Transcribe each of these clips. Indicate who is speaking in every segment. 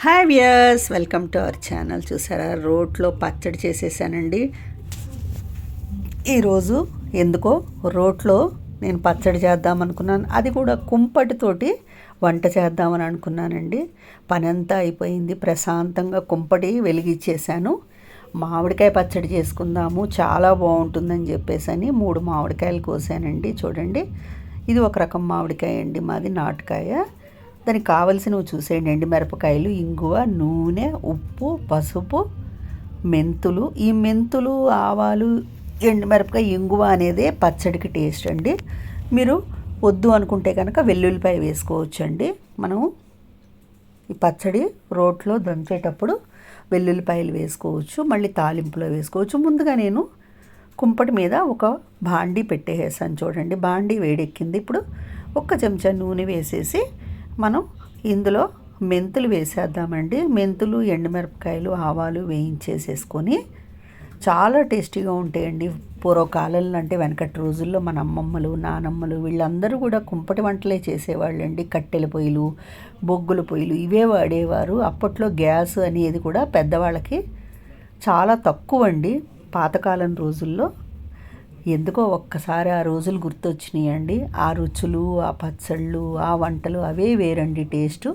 Speaker 1: Hi viewers welcome to our channel. చూసారా రోట్లో పచ్చడి చేసేసానండి. ఈరోజు ఎందుకో రోట్లో నేను పచ్చడి చేద్దాం అనుకున్నాను అది కూడా కుంపటితోటి వంట చేద్దామని అనుకున్నానండి. పని అంతా అయిపోయింది. ప్రశాంతంగా కుంపటి వెలిగించేశాను మామిడికాయ పచ్చడి చేసుకుందాము. చాలా బాగుంటుందని చెప్పేసి అని మూడు మామిడికాయలు కోసానండి. చూడండి. ఇది ఒక రకం మామిడికాయ అండి. మాది నాటుకాయ. దానికి కావలసినవి చూసేయండి. ఎండుమిరపకాయలు ఇంగువ నూనె ఉప్పు పసుపు మెంతులు. ఈ మెంతులు ఆవాలు ఎండుమిరపకాయ ఇంగువ అనేదే పచ్చడికి టేస్ట్ అండి. మీరు వద్దు అనుకుంటే కనుక వెల్లుల్లిపాయ వేసుకోవచ్చు అండి మనం ఈ పచ్చడి రోట్లో దంచేటప్పుడు వెల్లుల్లిపాయలు వేసుకోవచ్చు మళ్ళీ తాలింపులో వేసుకోవచ్చు. ముందుగా నేను కుంపటి మీద ఒక బాండీ పెట్టేసాను చూడండి. బాండీ వేడెక్కింది. ఇప్పుడు ఒక్క చెంచా నూనె వేసేసి మనం ఇందులో మెంతులు వేసేద్దామండి. మెంతులు ఎండుమిరపకాయలు ఆవాలు వేయించేసేసుకొని చాలా టేస్టీగా ఉంటాయండి. పూర్వకాలంలో అంటే వెనకటి రోజుల్లో మన అమ్మమ్మలు నానమ్మలు వీళ్ళందరూ కూడా కుంపటి వంటలే చేసేవాళ్ళండి. కట్టెల పొయ్యిలు బొగ్గుల పొయ్యిలు ఇవే వాడేవారు. అప్పట్లో గ్యాస్ అనేది కూడా పెద్దవాళ్ళకి చాలా తక్కువ అండి పాతకాలం రోజుల్లో ఎందుకో ఒక్కసారి ఆ రోజులు గుర్తొచ్చినాయండి. ఆ రుచులు ఆ పచ్చళ్ళు ఆ వంటలు అవే వేరండి టేస్ట్.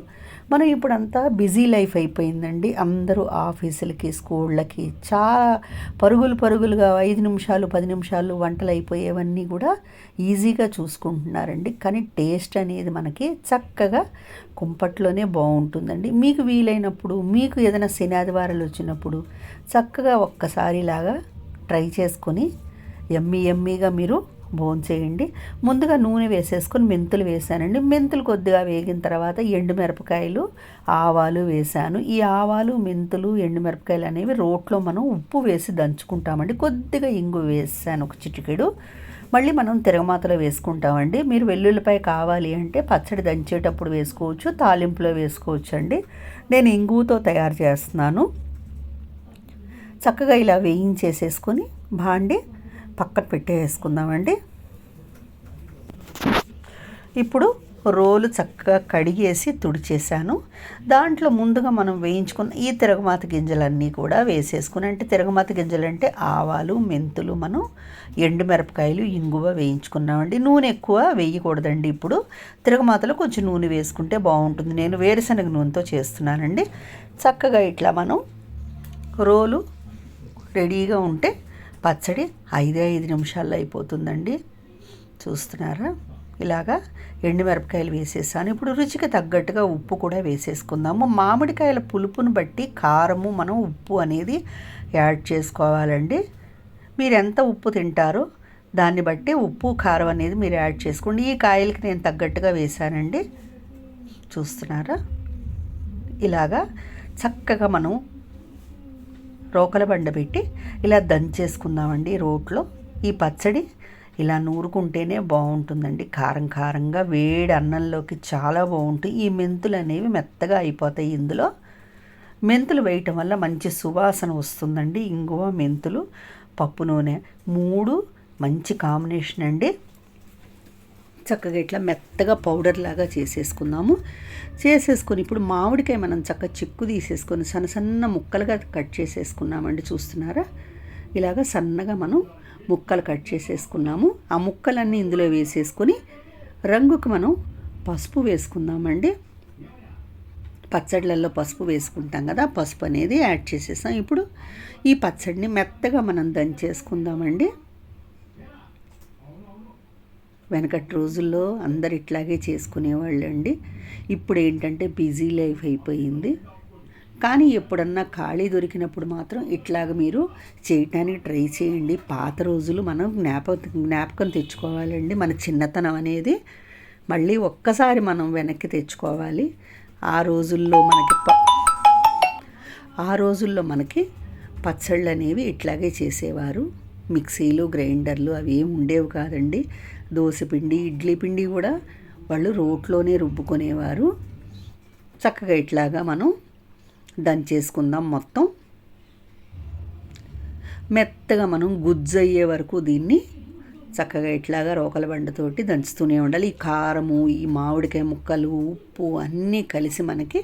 Speaker 1: మనం ఇప్పుడంతా బిజీ లైఫ్ అయిపోయిందండి. అందరూ ఆఫీసులకి స్కూళ్ళకి చాలా పరుగులు పరుగులుగా ఐదు నిమిషాలు పది నిమిషాలు వంటలు అయిపోయేవన్నీ కూడా ఈజీగా చూసుకుంటున్నారండి. కానీ టేస్ట్ అనేది మనకి చక్కగా కుంపట్లోనే బాగుంటుందండి. మీకు వీలైనప్పుడు మీకు ఏదైనా శనాదివారాలు వచ్చినప్పుడు చక్కగా ఒక్కసారి లాగా ట్రై చేసుకొని ఎమ్మి ఎమ్మిగా మీరు భోంచేయండి ముందుగా నూనె వేసేసుకొని మెంతులు వేసానండి. మెంతులు కొద్దిగా వేగిన తర్వాత ఎండుమిరపకాయలు ఆవాలు వేసాను. ఈ ఆవాలు మెంతులు ఎండుమిరపకాయలు అనేవి రోట్లో మనం ఉప్పు వేసి దంచుకుంటామండి. కొద్దిగా ఇంగు వేసాను ఒక చిటికెడు. మళ్ళీ మనం తిరగమాతలో వేసుకుంటామండి. మీరు వెల్లుల్లిపాయ కావాలి అంటే పచ్చడి దంచేటప్పుడు వేసుకోవచ్చు తాలింపులో వేసుకోవచ్చు అండి నేను ఇంగుతో తయారు చేస్తున్నాను. చక్కగా ఇలా వేయించేసేసుకొని బాండి పక్కన పెట్టేసుకుందామండి. ఇప్పుడు రోలు చక్కగా కడిగేసి తుడిచేసాను దాంట్లో ముందుగా మనం వేయించుకున్న ఈ తిరగమాత గింజలన్నీ కూడా వేసేసుకుని అంటే తిరగమాత గింజలు అంటే ఆవాలు మెంతులు మనం ఎండుమిరపకాయలు ఇంగువ వేయించుకున్నామండి. నూనె ఎక్కువ వేయకూడదండి ఇప్పుడు. తిరగమాతలో కొంచెం నూనె వేసుకుంటే బాగుంటుంది. నేను వేరుశనగ నూనెతో చేస్తున్నానండి. చక్కగా ఇట్లా మనం రోలు రెడీగా ఉంటే పచ్చడి ఐదే ఐదు నిమిషాల్లో అయిపోతుందండి. చూస్తున్నారా? ఇలాగా ఎండుమిరపకాయలు వేసేసాను. ఇప్పుడు రుచికి తగ్గట్టుగా ఉప్పు కూడా వేసేసుకుందాము. మామిడికాయల పులుపును బట్టి కారము మనం ఉప్పు అనేది యాడ్ చేసుకోవాలండి. మీరు ఎంత ఉప్పు తింటారో దాన్ని బట్టి ఉప్పు కారం అనేది మీరు యాడ్ చేసుకోండి. ఈ కాయలకి నేను తగ్గట్టుగా వేసానండి చూస్తున్నారా? ఇలాగా చక్కగా మనం రోకల బండ పెట్టి ఇలా దంచేసుకుందామండి రోట్లో. ఈ పచ్చడి ఇలా నూరుకుంటేనే బాగుంటుందండి. కారం కారంగా వేడి అన్నంలోకి చాలా బాగుంటుంది ఈ మెంతులు అనేవి మెత్తగా అయిపోతాయి ఇందులో. మెంతులు వేయటం వల్ల మంచి సువాసన వస్తుందండి. ఇంగువ మెంతులు పప్పు నూనె మూడు మంచి కాంబినేషన్ అండి. చక్కగా ఇట్లా మెత్తగా పౌడర్ లాగా చేసేసుకుందాము. చేసేసుకొని ఇప్పుడు మామిడికాయ మనం చక్కగా చిక్కు తీసేసుకొని సన్న సన్న ముక్కలుగా కట్ చేసేసుకున్నామండి చూస్తున్నారా? ఇలాగ సన్నగా మనం ముక్కలు కట్ చేసేసుకున్నాము. ఆ ముక్కలన్నీ ఇందులో వేసేసుకొని రంగుకు మనం పసుపు వేసుకుందామండి. పచ్చళ్ళల్లో పసుపు వేసుకుంటాం కదా పసుపు అనేది యాడ్ చేసేసాం. ఇప్పుడు ఈ పచ్చడిని మెత్తగా మనం దంచేసుకుందామండి. వెనకటి రోజుల్లో అందరు ఇట్లాగే చేసుకునేవాళ్ళండి. ఇప్పుడు ఏంటంటే బిజీ లైఫ్ అయిపోయింది. కానీ ఎప్పుడన్నా ఖాళీ దొరికినప్పుడు మాత్రం ఇట్లాగ మీరు చేయటానికి ట్రై చేయండి. పాత రోజులు మనం జ్ఞాపక జ్ఞాపకం తెచ్చుకోవాలండి. మన చిన్నతనం అనేది మళ్ళీ ఒక్కసారి మనం వెనక్కి తెచ్చుకోవాలి. ఆ రోజుల్లో మనకి ఆ రోజుల్లో మనకి పచ్చళ్ళు అనేవి ఇట్లాగే చేసేవారు. మిక్సీలు గ్రైండర్లు అవి ఏమి ఉండేవి కాదండి. పిండి ఇడ్లీ పిండి కూడా వాళ్ళు రోట్లోనే రుబ్బుకునేవారు. చక్కగా ఇట్లాగా మనం దంచేసుకుందాం మొత్తం. మెత్తగా మనం గుజ్జు అయ్యే వరకు దీన్ని చక్కగా ఇట్లాగా రోకల బండతోటి దంచుతూనే ఉండాలి. ఈ కారము ఈ మామిడికాయ ముక్కలు ఉప్పు అన్నీ కలిసి మనకి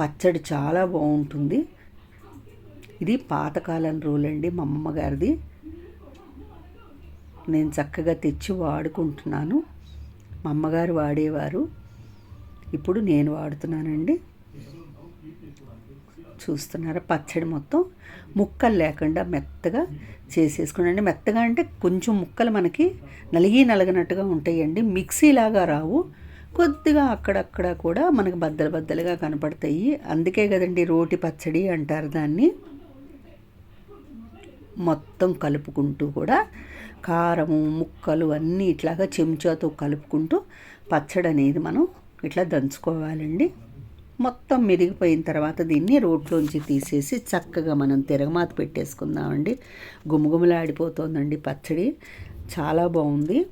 Speaker 1: పచ్చడి చాలా బాగుంటుంది. ఇది పాతకాలం రూల్ అండి మా అమ్మమ్మ గారిది. నేను చక్కగా తెచ్చి వాడుకుంటున్నాను. మా అమ్మగారు వాడేవారు. ఇప్పుడు నేను వాడుతున్నానండి. చూస్తున్నారా? పచ్చడి మొత్తం ముక్కలు లేకుండా మెత్తగా చేసేసుకోండి మెత్తగా అంటే కొంచెం ముక్కలు మనకి నలిగి నలగనట్టుగా ఉంటాయండి. మిక్సీలాగా రావు. కొద్దిగా అక్కడక్కడ కూడా మనకు బద్దలు బద్దలుగా కనపడతాయి. అందుకే కదండి రోటి పచ్చడి అంటారు దాన్ని. మొత్తం కలుపుకుంటూ కూడా కారము ముక్కలు అన్నీ ఇట్లాగా చెంచాతో కలుపుకుంటూ పచ్చడి అనేది మనం ఇట్లా దంచుకోవాలండి. మొత్తం మెరిగిపోయిన తర్వాత దీన్ని రోట్లోంచి తీసేసి చక్కగా మనం తిరగమాత పెట్టేసుకుందామండి. గుమగుమలాడిపోతుందండి పచ్చడి. చాలా బాగుంది.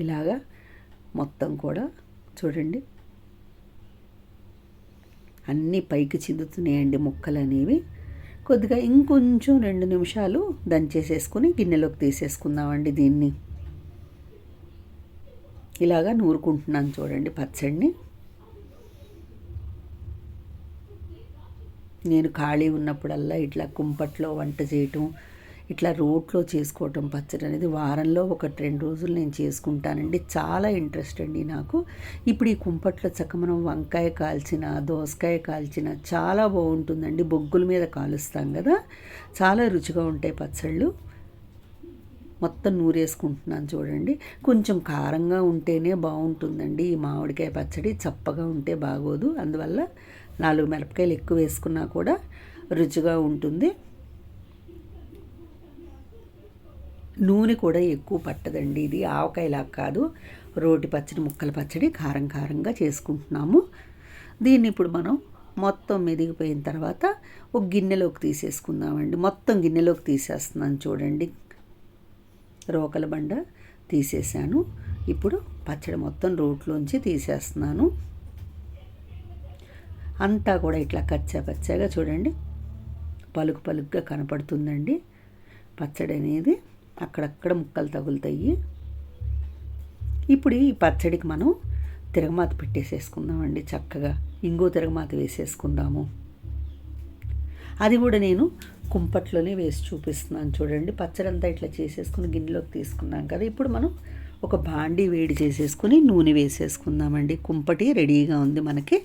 Speaker 1: ఇలాగా మొత్తం కూడా చూడండి. అన్నీ పైకి చిందుతున్నాయండి ముక్కలు అనేవి కొద్దిగా ఇంకొంచెం రెండు నిమిషాలు దంచేసేసుకుని గిన్నెలోకి తీసేసుకుందామండి దీన్ని. ఇలాగా నూరుకుంటున్నాను చూడండి పచ్చడిని. నేను ఖాళీ ఉన్నప్పుడల్లా ఇట్లా కుంపట్లో వంట చేయటం ఇట్లా రోట్లో చేసుకోవటం పచ్చడి అనేది వారంలో ఒకటి రెండు రోజులు నేను చేసుకుంటానండి. చాలా ఇంట్రెస్ట్ అండి నాకు. ఇప్పుడు ఈ కుంపట్లో చక్క మనం వంకాయ కాల్చిన దోసకాయ కాల్చిన చాలా బాగుంటుందండి. బొగ్గుల మీద కాలుస్తాం కదా చాలా రుచిగా ఉంటాయి పచ్చళ్ళు. మొత్తం నూరేసుకుంటున్నాను చూడండి. కొంచెం కారంగా ఉంటేనే బాగుంటుందండి ఈ మామిడికాయ పచ్చడి. చప్పగా ఉంటే బాగోదు. అందువల్ల నాలుగు మిరపకాయలు ఎక్కువ వేసుకున్నా కూడా రుచిగా ఉంటుంది. నూనె కూడా ఎక్కువ పట్టదండి ఇది. ఆవకాయలా కాదు. రోటి పచ్చడి ముక్కల పచ్చడి కారం కారంగా చేసుకుంటున్నాము. దీన్ని ఇప్పుడు మనం మొత్తం మెదిగిపోయిన తర్వాత ఒక గిన్నెలోకి తీసేసుకుందామండి. మొత్తం గిన్నెలోకి తీసేస్తున్నాను చూడండి. రోకల బండ తీసేసాను. ఇప్పుడు పచ్చడి మొత్తం రోట్లోంచి తీసేస్తున్నాను. అంతా కూడా ఇట్లా కచ్చా పచ్చగా చూడండి. పలుకు పలుకుగా కనపడుతుందండి. పచ్చడి అనేది అక్కడక్కడ ముక్కలు తగులుతాయి. ఇప్పుడు ఈ పచ్చడికి మనం తిరగమాత పెట్టేసేసుకుందామండి చక్కగా. ఇంగో తిరగమాత వేసేసుకుందాము. అది కూడా నేను కుంపట్లోనే వేసి చూపిస్తున్నాను చూడండి. పచ్చడి అంతా ఇట్లా చేసేసుకుని గిన్నెలోకి తీసుకున్నాం కదా. ఇప్పుడు మనం ఒక బాండీ వేడి చేసేసుకుని నూనె వేసేసుకుందామండి. కుంపటి రెడీగా ఉంది మనకి.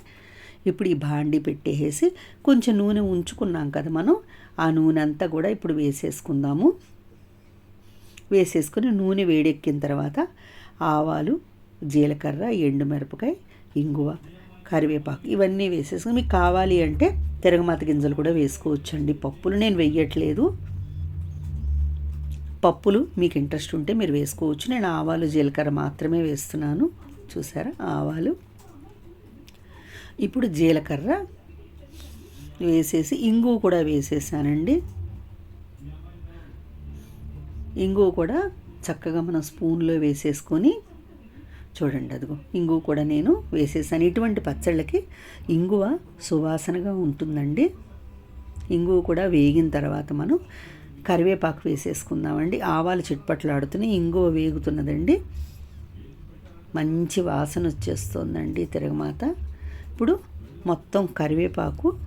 Speaker 1: ఇప్పుడు ఈ బాండీ పెట్టేసి కొంచెం నూనె ఉంచుకున్నాం కదా మనం. ఆ నూనె అంతా కూడా ఇప్పుడు వేసేసుకుందాము. వేసేసుకుని నూనె వేడెక్కిన తర్వాత ఆవాలు జీలకర్ర ఎండుమిరపకాయ ఇంగువ కరివేపాకు ఇవన్నీ వేసేసుకుని మీకు కావాలి అంటే తిరగమాత గింజలు కూడా వేసుకోవచ్చండి. పప్పులు నేను వెయ్యట్లేదు పప్పులు మీకు ఇంట్రెస్ట్ ఉంటే మీరు వేసుకోవచ్చు. నేను ఆవాలు జీలకర్ర మాత్రమే వేస్తున్నాను. చూసారా? ఆవాలు. ఇప్పుడు జీలకర్ర వేసేసి ఇంగు కూడా వేసేసానండి. ఇంగు కూడా చక్కగా మనం స్పూన్లో వేసేసుకొని చూడండి అదిగో ఇంగు కూడా నేను వేసేసాను. ఇటువంటి పచ్చళ్ళకి ఇంగువ సువాసనగా ఉంటుందండి. ఇంగువ కూడా వేగిన తర్వాత మనం కరివేపాకు వేసేసుకుందామండి. ఆవాలు చిట్పట్లాడుతున్నాయి ఇంగువ వేగుతున్నదండి. మంచి వాసన వచ్చేస్తుందండి తిరగమాత. ఇప్పుడు మొత్తం కరివేపాకు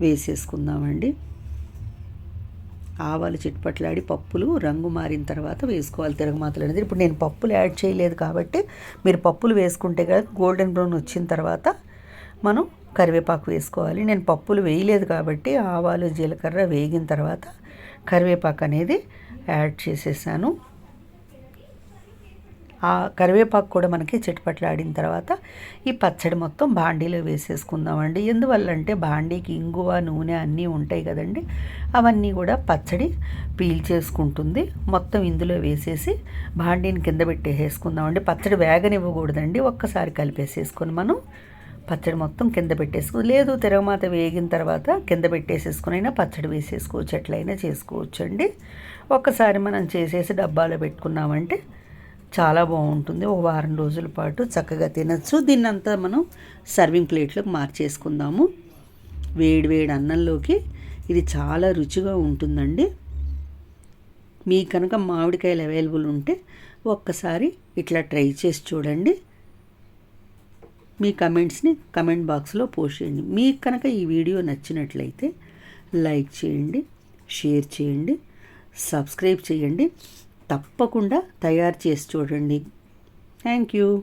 Speaker 1: వేసేసుకుందామండి. ఆవాలు చిట్పట్లాడి పప్పులు రంగు మారిన తర్వాత వేసుకోవాలి తిరగమాతలు అనేది. ఇప్పుడు నేను పప్పులు యాడ్ చేయలేదు కాబట్టి మీరు పప్పులు వేసుకుంటే కదా గోల్డెన్ బ్రౌన్ వచ్చిన తర్వాత మనం కరివేపాకు వేసుకోవాలి. నేను పప్పులు వేయలేదు కాబట్టి ఆవాలు జీలకర్ర వేగిన తర్వాత కరివేపాకు అనేది యాడ్ చేసేసాను. ఆ కరివేపాకు కూడా మనకి చిటపట్లాడిన తర్వాత ఈ పచ్చడి మొత్తం బాండీలో వేసేసుకుందామండి. ఎందువల్ల అంటే బాండీకి ఇంగువ నూనె అన్నీ ఉంటాయి కదండి. అవన్నీ కూడా పచ్చడి పీల్ చేసుకుంటుంది. మొత్తం ఇందులో వేసేసి బాండీని కింద పెట్టేసేసుకుందామండి. పచ్చడి వేగనివ్వకూడదండి. ఒక్కసారి కలిపేసేసుకొని మనం పచ్చడి మొత్తం కింద పెట్టేసుకో లేదు తిరగమాత వేగిన తర్వాత కింద పెట్టేసేసుకునైనా పచ్చడి వేసేసుకోవచ్చు. ఎట్లయినా చేసుకోవచ్చు అండి ఒక్కసారి మనం చేసేసి డబ్బాలో పెట్టుకున్నామంటే చాలా బాగుంటుంది. ఒక వారం రోజుల పాటు చక్కగా తినచ్చు. దీన్నంతా మనం సర్వింగ్ ప్లేట్లోకి మార్చేసుకుందాము. వేడి వేడి అన్నంలోకి ఇది చాలా రుచిగా ఉంటుందండి. మీ కనుక మామిడికాయలు అవైలబుల్ ఉంటే ఒక్కసారి ఇట్లా ట్రై చేసి చూడండి. మీ కమెంట్స్ని కమెంట్ బాక్స్లో పోస్ట్ చేయండి. మీకు కనుక ఈ వీడియో నచ్చినట్లయితే లైక్ చేయండి షేర్ చేయండి సబ్స్క్రైబ్ చేయండి. తప్పకుండా తయారు చేసి చూడండి. Thank you